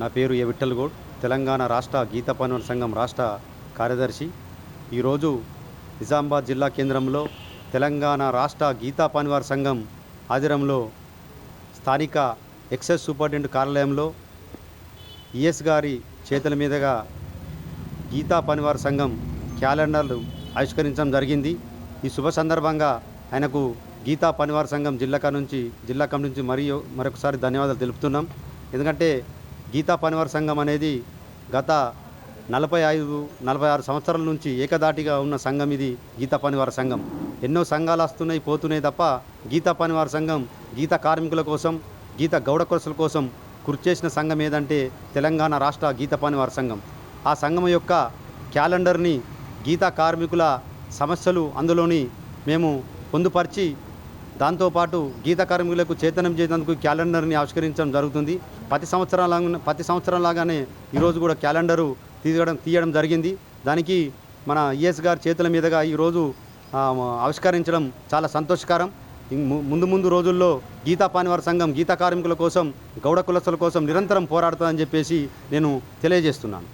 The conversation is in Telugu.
నా పేరు ఏ విఠల్ గౌడ్. తెలంగాణ రాష్ట్ర గీత పనుల సంఘం రాష్ట్ర కార్యదర్శి. ఈరోజు నిజామాబాద్ జిల్లా కేంద్రంలో తెలంగాణ రాష్ట్ర గీతా పనివార్ సంఘం ఆధ్వర్యంలో స్థానిక ఎక్సైజ్ సూపరింటెండెంట్ కార్యాలయంలో ఈఎస్ గారి చేతుల మీదుగా గీతా పనివార్ సంఘం క్యాలెండర్లు ఆవిష్కరించడం జరిగింది. ఈ శుభ సందర్భంగా ఆయనకు గీతా పనివార్ సంఘం జిల్లా నుంచి జిల్లా కమిటీ నుంచి మరియు మరొకసారి ధన్యవాదాలు తెలుపుతున్నాం. ఎందుకంటే గీతా పనివారి సంఘం అనేది గత నలభై ఐదు నలభై ఆరు సంవత్సరాల నుంచి ఏకదాటిగా ఉన్న సంఘం ఇది గీతా పనివార సంఘం. ఎన్నో సంఘాలు వస్తున్నాయి పోతున్నాయి తప్ప గీతా పనివార సంఘం గీత కార్మికుల కోసం గీత గౌడ కొరసల కోసం కృషి చేసిన సంఘం ఏదంటే తెలంగాణ రాష్ట్ర గీత పనివార సంఘం. ఆ సంఘం యొక్క క్యాలెండర్ని గీతా కార్మికుల సమస్యలు అందులోని మేము పొందుపరిచి దాంతోపాటు గీత కార్మికులకు చైతన్యం చేసేందుకు క్యాలెండర్ని ఆవిష్కరించడం జరుగుతుంది. ప్రతి సంవత్సరం ప్రతి సంవత్సరం లాగానే ఈరోజు కూడా క్యాలెండరు తీయడం తీయడం జరిగింది. దానికి మన ఈఎస్ గారి చేతుల మీదుగా ఈరోజు ఆవిష్కరించడం చాలా సంతోషకరం. ముందు ముందు రోజుల్లో గీతా పానివార సంఘం గీతా కార్మికుల కోసం గౌడ కులస్తుల కోసం నిరంతరం పోరాడుతుందని చెప్పేసి నేను తెలియజేస్తున్నాను.